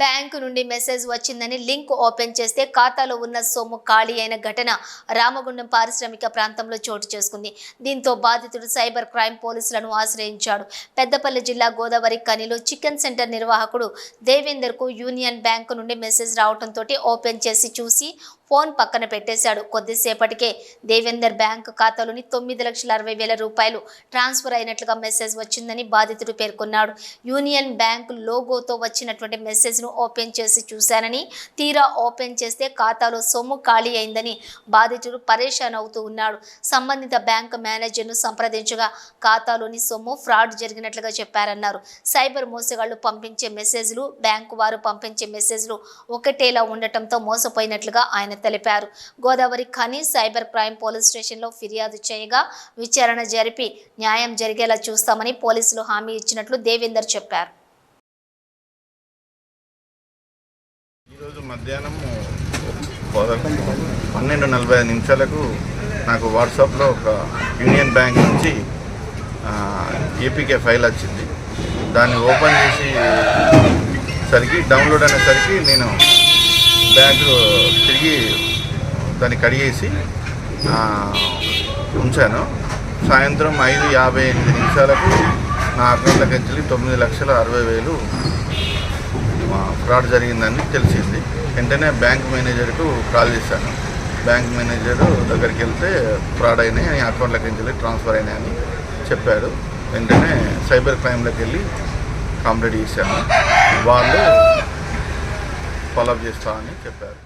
Bank నుండి message వచ్చిందని link open చేస్తే ఖాతాలో ఉన్న సొమ్ము ఖాళీ అయిన ఘటన రామగుండం పారిశ్రామిక ప్రాంతంలో చోటు చేసుకుంది. దీంతో బాధితుడు సైబర్ క్రైమ్ పోలీసులను ఆశ్రయించాడు. పెద్దపల్లి జిల్లా గోదావరి కనిలో చికెన్ సెంటర్ నిర్వాహకుడు దేవేందర్కు యూనియన్ బ్యాంకు నుండి మెసేజ్ రావడంతో ఓపెన్ చేసి చూసి ఫోన్ పక్కన పెట్టేశాడు. కొద్దిసేపటికే దేవేందర్ బ్యాంకు ఖాతాలోని తొమ్మిది లక్షల అరవై వేల రూపాయలు ట్రాన్స్ఫర్ అయినట్లుగా మెసేజ్ వచ్చిందని బాధితుడు పేర్కొన్నాడు. యూనియన్ బ్యాంకు లోగోతో వచ్చినటువంటి మెసేజ్ను ఓపెన్ చేసి చూశానని తీరా ఓపెన్ చేస్తే ఖాతాలో సొమ్ము ఖాళీ అయిందని బాధితుడు పరేషాన్ అవుతూ ఉన్నాడు. సంబంధిత బ్యాంకు మేనేజర్ను సంప్రదించగా ఖాతాలోని సొమ్ము ఫ్రాడ్ జరిగినట్లుగా చెప్పారన్నారు. సైబర్ మోసగాళ్ళు పంపించే మెసేజ్లు బ్యాంకు వారు పంపించే మెసేజ్లు ఒకటేలా ఉండటంతో మోసపోయినట్లుగా ఆయన తెలిపారు. Godavari Khani cyber crime police స్టేషన్లో ఫిర్యాదు చేయగా విచారణ జరిపి న్యాయం జరిగేలా చూస్తామని పోలీసులు హామీ ఇచ్చినట్లు దేవేందర్ చెప్పారు. ఈరోజు మధ్యాహ్నం పన్నెండు నలభై ఐదు నిమిషాలకు నాకు వాట్సాప్లో ఒక యూనియన్ బ్యాంక్ నుంచి ఏపీకే ఫైల్ వచ్చింది. దాన్ని ఓపెన్ చేసి సరికి డౌన్లోడ్ అనేసరికి నేను బ్యాంకు తిరిగి దాన్ని కడిగేసి ఉంచాను. సాయంత్రం ఐదు యాభై ఎనిమిది నిమిషాలకు నా అకౌంట్లోకి వెళ్ళి తొమ్మిది లక్షల అరవై వేలు ఫ్రాడ్ జరిగిందని తెలిసింది. వెంటనే బ్యాంక్ మేనేజర్కు కాల్ చేశాను. బ్యాంక్ మేనేజర్ దగ్గరికి వెళ్తే ఫ్రాడ్ అయినాయి అకౌంట్లోకి వెళ్ళి ట్రాన్స్ఫర్ అయినాయని చెప్పాడు. వెంటనే సైబర్ క్రైమ్లోకి వెళ్ళి కంప్లీట్ చేశాను. వాళ్ళు ఫాలోఅప్ చేస్తామని చెప్పారు.